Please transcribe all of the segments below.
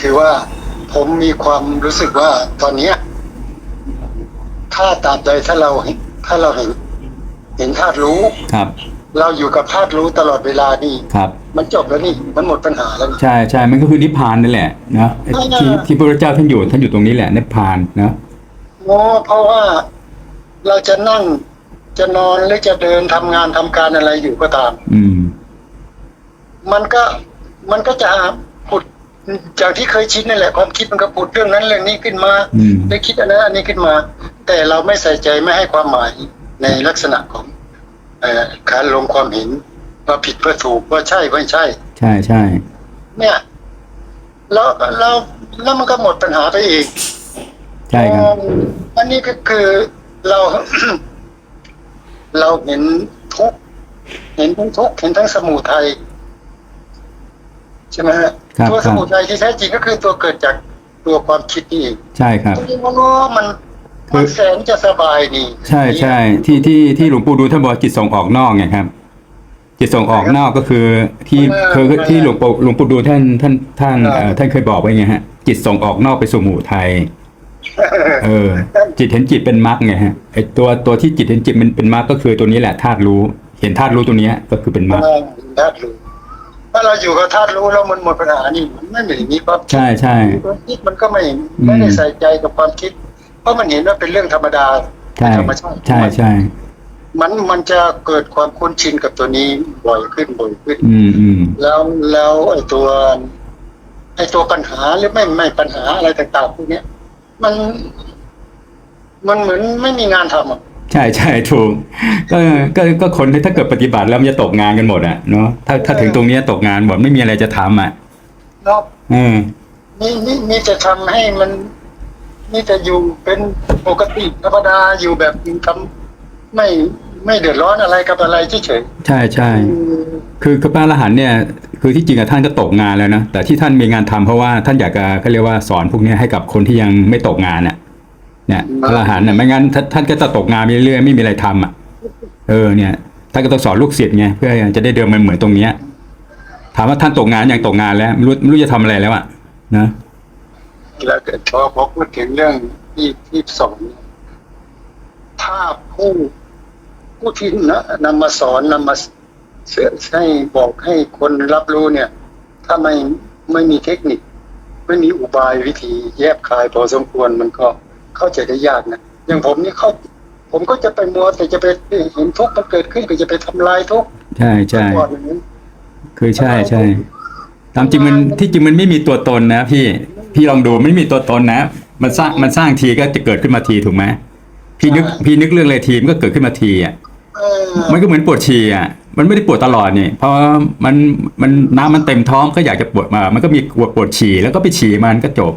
คือว่าผมมีความรู้สึกว่าตอนเนี้ยถ้าตราบใดถ้าเราถ้าเราเห็น เห็นธาตุรู้ ครับ เราอยู่กับธาตุรู้ตลอดเวลานี่ครับ มันจบแล้วนี่มันหมดปัญหาแล้วนี่ ใช่ใช่มันก็คือนิพพานนั่นแหละนะไอ้ที่อ่าที่พระเจ้าท่านอยู่ท่านอยู่ตรงนี้แหละนิพพานนะโอ้เพราะว่าเราจะนั่งจะนอนหรือจะเดินทำงานทำการอะไรอยู่ก็ตาม อืม มันก็มันก็จะผุด จากที่เคยชินนั่นแหละความคิดมันก็ผุดเรื่องนั้นเรื่องนี้ขึ้นมาอืมได้คิดอันนั้นอันนี้ขึ้นมา แต่เราไม่ใส่ใจไม่ให้ความหมายในลักษณะของเอ่อการลงความเห็นว่าผิดเพื่อถูกว่าใช่ไม่ใช่ ใช่ใช่เนี่ยแล้วแล้วแล้วมันก็หมดปัญหาไปอีกใช่ครับอืมอันนี้ก็คือเราเราเห็นทุกข์เห็นทั้งทุกข์เห็นทั้งสมุทัย ใช่ไหมฮะครับตัวคสรับมุทัยที่แท้จริงก็คือตัวเกิดจากตัวความคิดนี่เองใช่ครับตัวนี้มันว่ามันมันแสนจะสบายนี่ใช่ใช่ที่ที่ที่หลวงปู่ดูท่านบอกจิตส่งออกนอกไงครับ จิตส่งออกนอกก็คือที่คือที่หลวงปู่หลวงปู่ดูท่านท่านท่านเอ่อท่านเคยบอกไว้ไงฮะ จิตส่งออกนอกไปสู่หมู่ไทยเออ จิตเห็นจิตเป็นมรรคไงฮะไอตัวตัวที่จิตเห็นจิตมันเป็นมรรคก็คือตัวนี้แหละธาตุรู้ เห็นธาตุรู้ตัวเนี้ยก็คือเป็นมรรคธาตุรู้ ถ้าเราอยู่กับธาตุรู้แล้วมันหมดปัญหานี่มันไม่เหมือนมีความคิดใช่ใช่ความคิดมันก็ไม่ไม่ได้ใส่ใจกับความคิด เพราะมันเห็นว่าเป็นเรื่องธรรมดาใช่ธรรมชาติใช่ใช่มันมันจะเกิดความคุ้นชินกับตัวนี้บ่อยขึ้นบ่อยขึ้น อืมอืมแล้วแล้วไอ้ตัวไอ้ตัวปัญหาหรือไม่ไม่ปัญหาอะไรต่างๆพวกเนี้ยมัน มันเหมือนไม่มีงานทำอะ ใช่ใช่ถูกก็ก็ก็คนที่ถ้าเกิดปฏิบัติแล้วมันจะตกงานกันหมดอะเนาะถ้าถ้าถึงตรงเนี้ยตกงานหมดไม่มีอะไรจะทำอะเนาะเออนี่นี่นี่จะทำให้มัน นี่จะอยู่เป็นปกติธรรมดาอยู่แบบทำไม่ไม่เดือดร้อนอะไรกับอะไรเฉยใช่ใช่ๆอืมคือคือพระอรหันต์เนี่ย คือที่จริงอะท่านก็ตกงานแล้วนะแต่ที่ท่านมีงานทำเพราะว่าท่านอยากจะเขาเรียกว่าสอนพวกเนี้ยให้กับคนที่ยังไม่ตกงานอะ เนี่ยพระอรหันต์น่ะไม่งั้นท่านก็จะตกงานไปเรื่อยๆไม่มีอะไรทำอะ เออเนี่ยท่านก็ต้องสอนลูกศิษย์ไงเพื่อจะได้เดินมันเหมือนตรงเนี้ยถามว่าท่านตกงานยังตกงานแล้วไม่รู้ไม่รู้จะทำอะไรแล้วอะนะแล้วก็พอพอพูดถึงเรื่องที่ที่สอนถ้าผู้ผู้ที่นะนำมาสอนนำมาเสื่อให้บอกให้คนรับรู้เนี่ย ถ้าไม่ไม่มีเทคนิค ไม่มีอุบายวิธีแยบคายพอสมควรมันก็ เข้าใจได้ยากนะอย่างผมนี่เข้า ผมก็จะไปมัวแต่จะไปเห็นทุกข์มันเกิดขึ้นก็จะไปทำลายทุกข์ใช่ใช่ก่อนอย่างนี้คือใช่ใช่ตามจริงมันที่จริงมันไม่มีตัวตนนะพี่พี่ลองดูไม่มีตัวตนนะ มันสร้างมันสร้างทีก็จะเกิดขึ้นมาทีถูกไหมพี่นึกพี่นึกเรื่องอะไรทีมันก็เกิดขึ้นมาทีอะเออมันก็เหมือนปวดฉี่อะ มันไม่ได้ปวดตลอดนี่เพราะมันมันน้ำมันเต็มท้องก็อยากจะปวดมา มันก็มีปวดปวดฉี่แล้วก็ไปฉี่มันก็จบ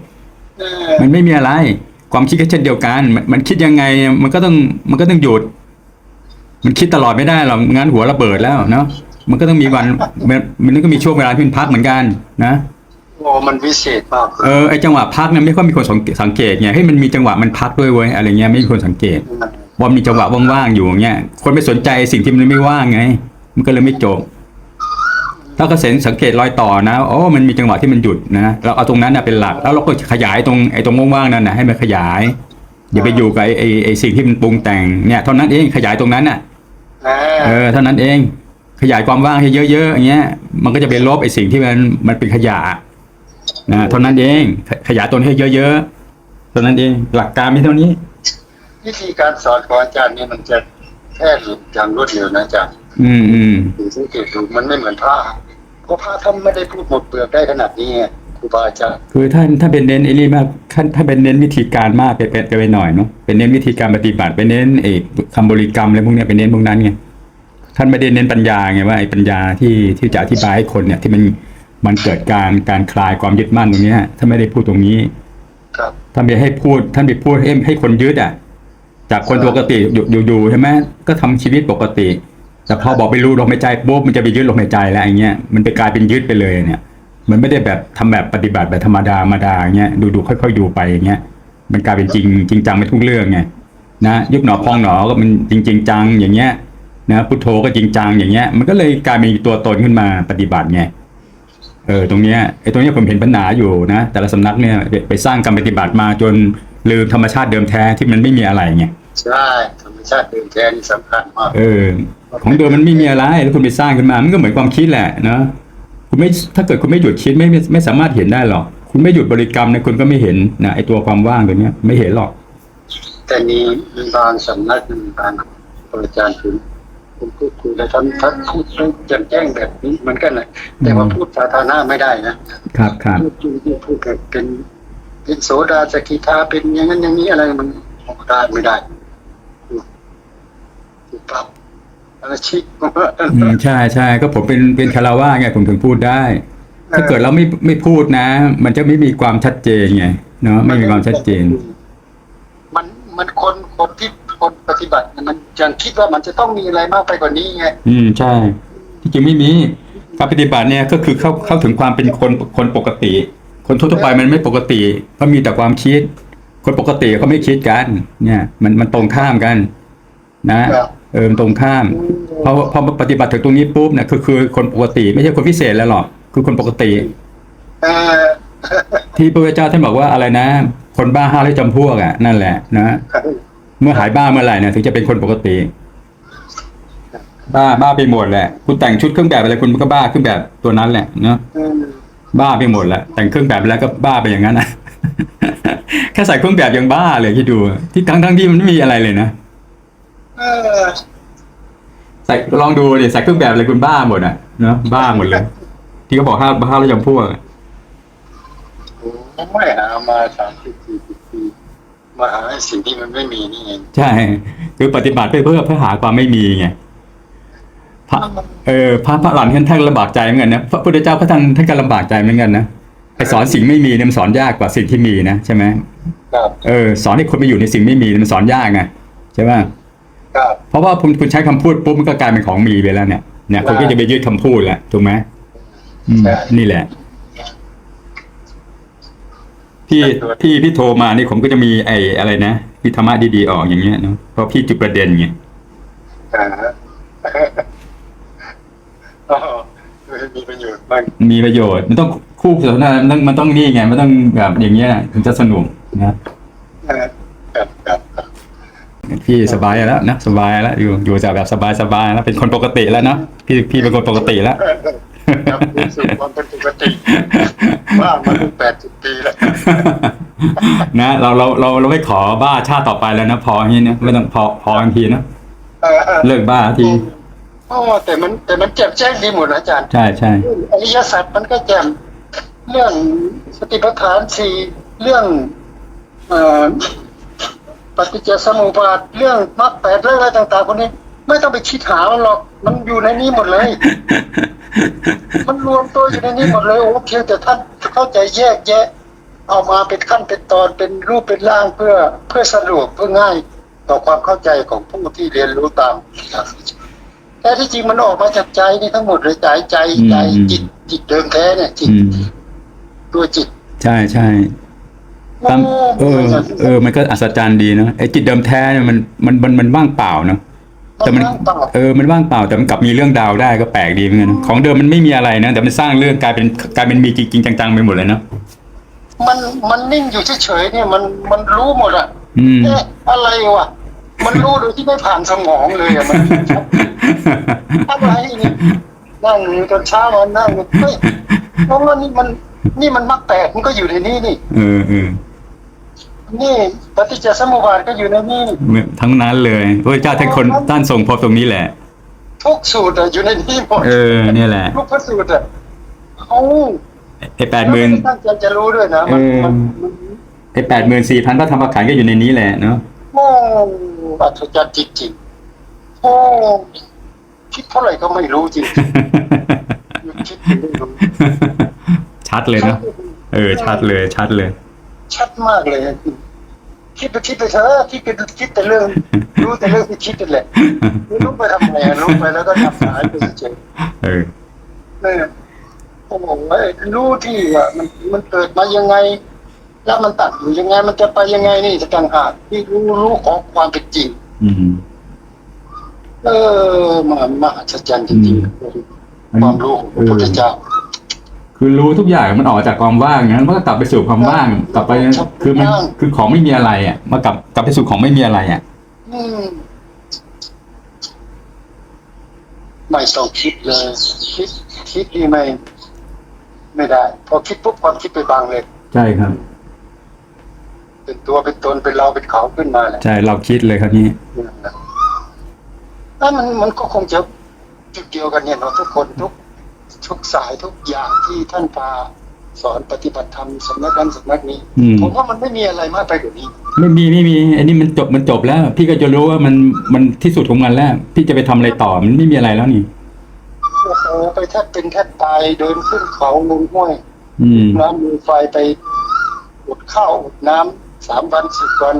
เออมันไม่มีอะไร ความคิดก็เช่นเดียวกันมันมันคิดยังไงมันก็ต้องมันก็ต้องหยุด มันคิดตลอดไม่ได้หรอกงั้นหัวระเบิดแล้วเนาะมันก็ต้องมีวันมันมันก็มีช่วงเวลาที่มันพักเหมือนกัน นะโอ้มันวิเศษมากเออไอจังหวะพักเนี่ยไม่ค่อยมีคนสังเกตสังเกตไงให้ยมันมีจังหวะมันพักด้วยเว้ยอะไรเงี้ยไม่มีคนสังเกตว่ามีจังหวะว่างๆอยู่อย่างเงี้ยคนไม่สนใจสิ่งที่มันไม่ว่างไง มันก็เลยไม่จบ ถ้าเกษตรสังเกตรอยต่อนะโอ้มันมีจังหวะที่มันหยุดนะเราเอาตรงนั้นนะเป็นหลัก แล้วเราก็ขยายตรงไอ้ตรงว่างๆนั่นนะให้มันขยาย อย่าไปอยู่กับไอ้ไอ้ไอ้สิ่งที่มันปรุงแต่งเนี่ยเท่านั้นเองขยายตรงนั้นน่ะอ่าเออเท่านั้นเอง ขยายความว่างให้เยอะๆอย่างเงี้ย มันก็จะไปลบไอ้สิ่งที่มันมันเป็นขยะนะเท่านั้นเองขขยายตนให้เยอะๆเท่านั้นเองหลักการมีเท่านี้ วิธีการสอนของอาจารย์เนี่ยมันจะแค่หลุดอย่างรวดเร็วนะอาจารย์ อืมอืมดูสังเกตดูมันไม่เหมือนพระเพราะพระท่านไม่ได้พูดหมดเปลือกได้ขนาดนี้ไงครูบาอาจารย์คือท่านถ้าเป็นเน้นไอ้นี่มากท่านถ้าเป็นเน้นวิธีการมากไปไปไปหน่อยเนาะเป็นเน้นวิธีการปฏิบัติเป็นเน้นเอกคำบริกรรมอะไรพวกเนี้ยเป็นเน้นพวกนั้นไงท่านไม่ได้เน้นปัญญาไงว่าไอ้ปัญญาที่ที่จะอธิบายให้คนเนี่ย ที่มันมันเกิดการการคลายความยึดมั่นตรงเนี้ยท่านไม่ได้พูดตรงนี้ ครับท่านไปให้พูด ท่านไปพูดให้ให้คนยึดอะ จากคนปกติอยู่อยู่อยู่ใช่ไหมก็ทำชีวิตปกติ แต่พอบอกไปรู้ลมหายใจปุ๊บมันจะไปยึดลมหายใจแล้วอย่างเงี้ยมันไปกลายเป็นยึดไปเลยเนี่ย มันไม่ได้แบบทำแบบปฏิบัติแบบธรรมดาธรรมดาอย่างเงี้ยดูดูค่อยๆดูไปอย่างเงี้ยมันกลายเป็นจริงจริงจังไปทุกเรื่องไงนะยุบหนอพองหนอก็มันจริงจริงจังอย่างเงี้ยนะพุทโธก็จริงจังอย่างเงี้ยมันก็เลยกลายเป็นตัวตนขึ้นมาปฏิบัติไงเออตรงเนี้ยไอ้ตรงเนี้ยผมเห็นปัญหาอยู่นะแต่ละสำนักเนี่ยไปไปสร้างการปฏิบัติมาจนลืมธรรมชาติเดิมแท้ที่มันไม่มีอะไรไงใช่ธรรมชาติเดิมแท้นี่สำคัญมากเออ ของเดิมมันไม่มีอะไรแล้วคุณไปสร้างขึ้นมา มันก็เหมือนความคิดแหละเนาะคุณไม่ถ้าเกิดคุณไม่หยุดคิดไม่ไม่ไม่สามารถเห็นได้หรอก คุณไม่หยุดบริกรรมเนี่ยคุณก็ไม่เห็นนะไอ้ตัวความว่างตัวเนี้ยไม่เห็นหรอก แต่มีบางสำนักมีบางอาจารย์ถึงผมพูดคุยแล้วท่านท่านพูดแจ่มแจ้งแบบนี้เหมือนกันนะแต่ว่าพูดสาธารณะไม่ได้นะครับครับพูดจริงๆพูดแบบเป็นเป็นโสดาสกิทาเป็นอย่างนั้นอย่างนี้อะไรมันออกได้ไม่ได้ถูกปรับอะไร ชิกอืมใช่ใช่ก็ผมเป็นเป็นคาราวาสไงผมถึงพูดได้ ถ้าเกิดเราไม่ไม่พูดนะ มันจะไม่มีความชัดเจนไงเนาะไม่มีความชัดเจน มันมันคนคนที่คนปฏิบัติเนี่ยมันยังคิดว่ามันจะต้องมีอะไรมากไปกว่านี้ไงอืมใช่ ที่จริงไม่มีการปฏิบัติเนี่ยก็คือเข้าเข้าถึงความเป็นคนคนปกติ คนทั่วๆไปมันไม่ปกติก็มีแต่ความคิด คนปกติเขาไม่คิดกัน เนี่ย มันมันตรงข้ามกัน นะ เออมันตรงข้ามพอพอปฏิบัติถึงตรงนี้ปุ๊บเนี่ยคือคือคนปกติ ไม่ใช่คนพิเศษแล้วหรอกคือคนปกติเออที่พระพุทธเจ้าท่านบอกว่าอะไรนะ คนบ้าห้าร้อยจำพวกอะนั่นแหละนะเมื่อหายบ้าเมื่อไหร่เนี่ยถึงจะเป็นคนปกติ บ้าบ้าไปหมดแหละคุณแต่งชุดเครื่องแบบอะไรคุณก็บ้าเครื่องแบบตัวนั้นแหละเนาะเออบ้าไปหมดแหละแต่งเครื่องแบบไปแล้วก็บ้าไปอย่างนั้นนะแค่ใส่เครื่องแบบยังบ้าเลยคิดดู ที่ทั้งทั้งที่มันไม่มีอะไรเลยนะ เออใส่ลองดูดิใส่เครื่องแบบอะไรคุณบ้าหมดอะเนาะบ้าหมดเลย ที่เขาบอกห้าห้าแล้วจำพวกอะผมไม่หามาสามสิบสี่สิบปีมาหาไอ้สิ่งที่มันไม่มีนี่เองใช่ คือปฏิบัติเพื่อเพื่อเพื่อหาความไม่มีไงพระเออพระพระหลานท่านท่านลำบากใจเหมือนกันนะพระพุทธเจ้าพระท่านท่านก็ลำบากใจเหมือนกันนะไปสอนสิ่งไม่มีเนี่ยมันสอนยากกว่าสิ่งที่มีนะใช่ไหมครับเออ สอนให้คนไปอยู่ในสิ่งไม่มีเนี่ยมันสอนยากไงใช่ไหม ครับเพราะว่าคุณคุณใช้คำพูดปุ๊บมันก็กลายเป็นของมีไปแล้วเนี่ยเนี่ยคนก็จะไปยึดคำพูดแหละถูกไหมอืมนี่แหละ ที่ที่พี่โทรมานี่ผมก็จะมีไอ้อะไรนะมีธรรมะดีๆออกอย่างเงี้ยเนาะเพราะพี่จุดประเด็นไงอ่าฮะ อ๋อมีประโยชน์มากมีประโยชน์ มันต้องคู่สนทนามันต้องมันต้องนี่ไง มันต้องแบบอย่างเงี้ย ถึงจะสนุกนะ ครับครับครับ พี่สบายแล้วนะสบายแล้วอยู่อยู่จากแบบสบายๆแล้วเป็นคนปกติแล้วเนาะพี่พี่เป็นคนปกติแล้วครับรู้สึกความเป็นปกติว่ามาตั้งแปดสิบปีแล้วนะเราเราเราเราไม่ขอบ้าชาติต่อไปแล้วนะพออย่างนี้นะไม่ต้องพอพอทันทีนะเออเลิกบ้าทีอ๋อแต่มันแต่มันแจ่มแจ้งดีหมดนะอาจารย์ใช่ใช่เรื่องอริยสัจมันก็แจ่มเรื่องสติปัฏฐานสี่เรื่องเอ่อ ปฏิจจสมุปบาทเรื่องมรรคแปดเรื่องอะไรต่างๆพวกนี้ ไม่ต้องไปคิดหามันหรอก มันอยู่ในนี้หมดเลย มันรวมตัวอยู่ในนี้หมดเลยโอเคแต่ท่านเข้าใจแยกแยะ เอามาเป็นขั้นเป็นตอนเป็นรูปเป็นร่างเพื่อเพื่อสะดวกเพื่อง่าย ต่อความเข้าใจของผู้ที่เรียนรู้ตามหลักวิชาแต่ที่จริงมันออกมาจากใจนี่ทั้งหมดเลยใจใจใจจิตจิตเดิมแท้เนี่ยจิตอืมตัวจิต ใช่ใช่ ตามเออ เออ มันก็อัศจรรย์ดีเนาะไอ้จิตเดิมแท้เนี่ยมันมันมันมันว่างเปล่าเนาะแต่มันต้องเออมันว่างเปล่าแต่มันกลับมีเรื่องดาวได้ก็แปลกดีเหมือนกันนะของเดิมมันไม่มีอะไรนะแต่มันสร้างเรื่องกลายเป็นกลายเป็นมีจริงๆจังๆไปหมดเลยเนาะมันมันนิ่งอยู่เฉยๆเนี่ยมันมันรู้หมดอะอืมเอ๊ะอะไรวะมันรู้โดยที่ไม่ผ่านสมองเลยอะมันอะไรเนี่ยนั่งอยู่ตอนเช้ามันนั่งอยู่เฮ้ยเพราะว่านี่มันนี่มันมักแปลกมันก็อยู่ในนี้นี่ เออเออ นี่ปฏิจจสมุปบาทก็อยู่ในนี่นี่ทั้งนั้นเลยพระเจ้าท่านคนท่านทรงพบตรงนี้แหละ ทุกสูตรอะอยู่ในนี่หมดเออเนี่ยแหละทุกพระสูตรอะเขาไอ้แปดหมื่นตั้งใจจะรู้ด้วยนะมันเออมันมันไอ้แปดหมื่นสี่พันพระธรรมขันธ์ก็อยู่ในนี้แหละเนาะโอ้อัศจรรย์จริงๆโอ้คิดเท่าไหร่ก็ไม่รู้จริงๆคิดไม่รู้ชัดเลยเนาะเออ ชัดเลย ชัดเลย ชัดมากเลยอะคิดไปคิดไปเถอะคิดไปคิดแต่เรื่อง รู้แต่เรื่องที่คิดนั่นแหละไม่รู้ไปทำไงอะรู้ไปแล้วก็ทำหายไปเฉยเออๆเนี่ยโอ้โหไอ้รู้ที่ว่ามันมันเกิดมายังไง แล้วมันตัดอยู่ยังไง มันจะไปยังไงนี่จะต่างหากที่รู้รู้ของความเป็นจริงอืมเออมามหัศจรรย์จริงๆความรู้ของพระพุทธเจ้าค คือรู้ทุกอย่างมันออกจากความว่างงั้นมันก็กลับไปสู่ความว่าง กลับไปคือมันคือของไม่มีอะไรอะมากลับกลับไปสู่ของไม่มีอะไรอะอืมไม่ต้องคิดเลย คิดคิดนี่ไม่ ไม่ได้ พอคิดปุ๊บความคิดไปบังเลย ใช่ครับ เป็นตัวเป็นตนเป็นเราเป็นเขาขึ้นมาแหละใช่เราคิดเลยครับนี้แล้วมันมันก็คงจะจุดเดียวกันเนี่ยเนาะทุกคนทุก ทุกสายทุกอย่างที่ท่านพาสอนปฏิบัติธรรมสำนักนั้นสำนักนี้ อืม ผมว่ามันไม่มีอะไรมากไปกว่านี้ ไม่มีไม่มีอันนี้มันจบมันจบแล้ว พี่ก็จะรู้ว่ามันมันที่สุดของมันแล้ว พี่จะไปทำอะไรต่อมันไม่มีอะไรแล้วนี่ โอ้โหไปแทบเป็นแทบตายเดินขึ้นเขาลงห้วย อืม น้ำมีไฟไปอดข้าวอดน้ำสามวันสิบวัน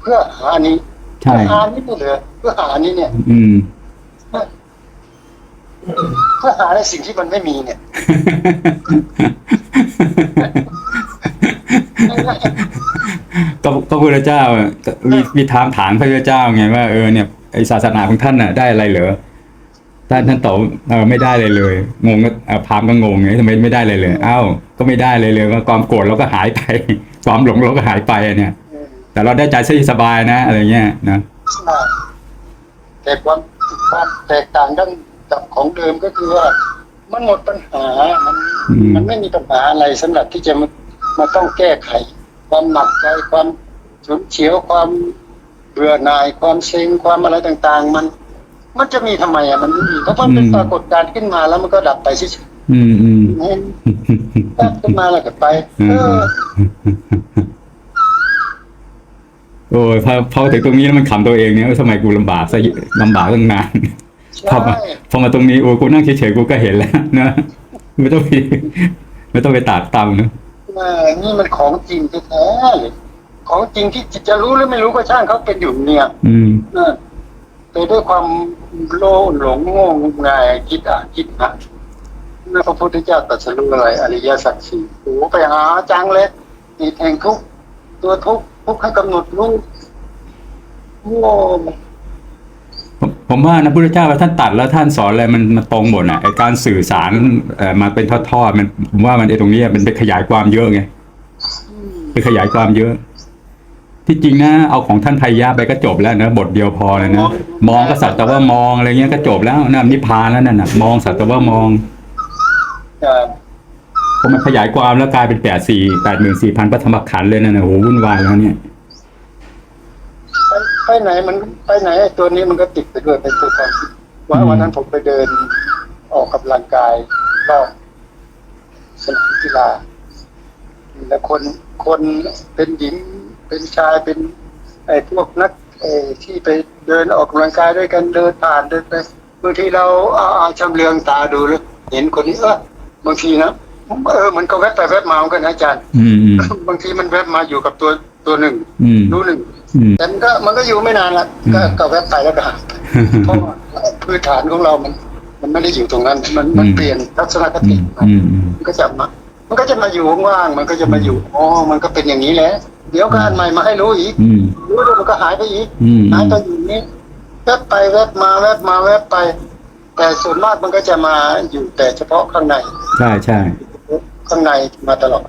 เพื่อหาอันนี้ใช่ เพื่อหาอันนี้ไม่เหลือเพื่อหาอันนี้เนี่ย อืม เพื่อหาในสิ่งที่มันไม่มีเนี่ยก็ก็พระเจ้าอะก็มีมีถามถามพระเจ้าไงว่าเออเนี่ยไอศาสนาของท่านน่ะได้อะไรเหรอท่านท่านตอบเออไม่ได้เลยเลย งงก็เอ่อพราหมณ์ก็งงไงทำไมไม่ได้เลยเลยอ้าวก็ไม่ได้เลยเลยว่าความโกรธเราก็หายไป ความหลงเราก็หายไปอะเนี่ย แต่เราได้ใจสบายนะ อะไรเงี้ยนะแต่ความความแตกต่างดั้ง กับของเดิมก็คือว่ามันหมดปัญหา มันอืมมันไม่มีปัญหาอะไรสำหรับที่จะมามาต้องแก้ไข ความหนักใจความฉุนเฉียวความเบื่อหน่ายความเซ็งความอะไรต่าง ๆ มัน มันจะมีทำไมอะมันไม่มีเพราะมันเป็นปรากฏการณ์ขึ้นมาแล้วมันก็ดับไปเฉยอืมอืมๆเห็นแป๊บขึ้นมาแล้วก็ไปอืเอมอโอ้ยพอพอถึงตรงนี้แล้วมันขำตัวเองเนี่ยว่าทำไมกูลำบากซะลำบากตั้งนาน พอมาใช่พอมาตรงนี้โอ้กูนั่งเฉยๆกูก็เห็นแล้วนะไม่ต้องไปไม่ต้องไปตากตำนะเออนี่มันของจริงแท้ๆเลยของจริงที่จะรู้หรือไม่รู้ก็ช่างเขาเป็นอยู่เนี่ย อืมเออแต่ด้วยความโลภหลงโง่งมงายคิดอะคิดอะนั่นพระพุทธเจ้าตรัสรู้อะไรอริยสัจสี่โอ้ไปหาจังเลยเหตุแห่งทุกข์ตัวทุกข์ทุกข์ให้กำหนดรู้โง่ ผมผมว่านะพุทธเจ้าท่านตัดแล้วท่านสอนอะไรมันมันตรงหมดอะไอการสื่อสารเอ่อมาเป็นทอดๆมันผมว่ามันไอตรงเนี้ยมันไปขยายความเยอะไงไปขยายความเยอะ ที่จริงนะเอาของท่านไพยะไปก็จบแล้วนะบทเดียวพอเลยนะมองก็สักแต่ว่ามองอะไรเงี้ยก็จบแล้วนะนิพพานแล้วนั่นน่ะมองสักแต่ว่ามองเออพอมันขยายความแล้วกลายเป็นแปดสี่แปดหมื่นสี่พันพระธรรมขันธ์เลยนะโอ้โหวุ่นวายแล้วเนี่ย ไปไปไหนมันไปไหนไอ้ตัวนี้มันก็ติดไปด้วยเป็นตัวความคิดว่าวันนั้นผมไปเดินออกกำลังกายรอบสนามกีฬาแล้วคนคนเป็นหญิงเป็นชายเป็น ไอ้พวกนักไอ้ที่ไปเดินออกกำลังกายด้วยกันเดินผ่านเดินไปบางทีเราเอาเอาชำเลืองตาดูแล้วเห็นคนนี้เออบางทีนะเออมันก็แวบไปแวบมาเหมือนกันนะอาจารย์อืมอืมบางทีมันแวบมาอยู่กับตัวตัวหนึ่งอืมรู้หนึ่งอืม แต่มันก็มันก็อยู่ไม่นานละก็ก็แวบไปแล้วก็หายไปเพราะว่าพื้นฐานของเรามัน มันไม่ได้อยู่ตรงนั้น มันมันอืมเปลี่ยนทัศนคอืติมมันอืมอืมมันก็จะมามันก็จะมาอยู่ว่างๆมันก็จะมาอยู่อ๋อมันก็เป็นอย่างนี้แหละเดี๋ยวก็อันใหม่มาให้รู้อีกอืมรู้แล้วมันก็หายไปอีกอืมหายไปอยู่นี้แวบไปแวบมาแวบมาแวบไป แต่ส่วนมากมันก็จะมาอยู่แต่เฉพาะข้างใน ใช่ใช่ข้างในมาตลอด